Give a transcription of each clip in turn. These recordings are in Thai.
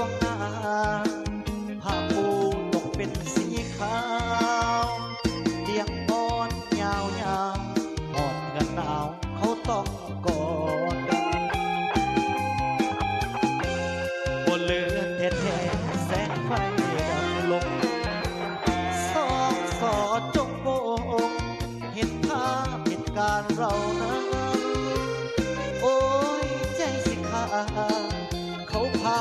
วงหน้าผ้าปูตกเป็นสีขาวเตียงนอนยาวยาวหอดเงินหนาวเขาต้องกอดบนเรือแท้ๆแสงไฟดำลงสองสอจงโบกเห็นภาพเหตุการณ์เรานั้นโอ้ยใจสิขาเขาพา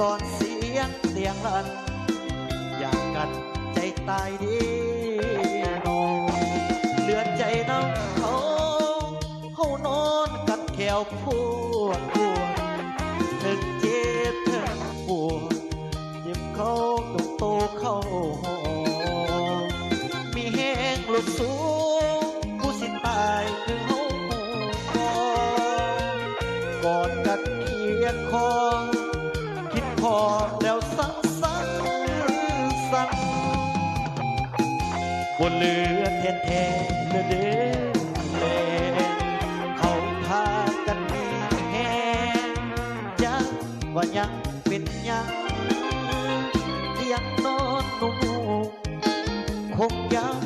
ตอนเสียงเสียงลัน อยากกันใจตายดีนอนเลือดใจน้ำเขาเขานอนกัดแขวพวดพวดถึงเจ็บถึงปวดเจ็บเขาตกโตเข้าหอมีแห้งลุกสูงผู้สิตายคือเฮาก่อนกอดกันเคียงคอ พอแล้วสั่งสั่งสั่งบนเรือแท้แท้เรือเด้อแลเขาพากันมีแหงจักว่ายังเป็นยังเตียงนอนนุ่มคงยัง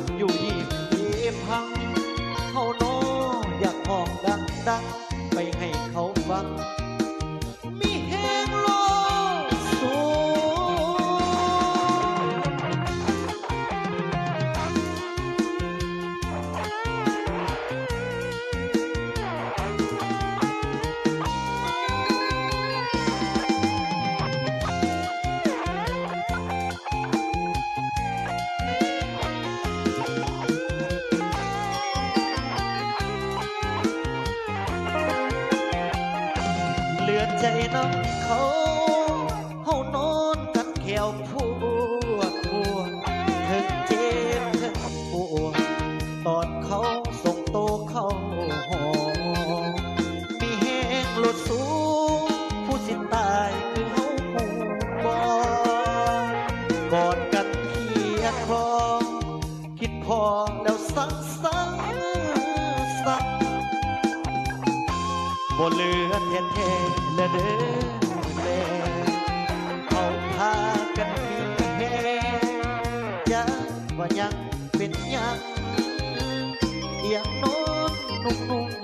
ือใจน้ำเขาเฮานอนกันแขวพวดพวดถึงเจ็บถึงปวดตอนเขาส่งโตเข้าหอมีแห้งลดสูงผู้สิตายคือเฮาหูบอกอดกันเคียครอง คิดพอแล้วสั่งสั่ง บ่เหลือแท้แท้ลเด้อแม่เขาพากันมีแห่ยักว่ายังเป็นยังเอียงนอนนุ่งนุ่ง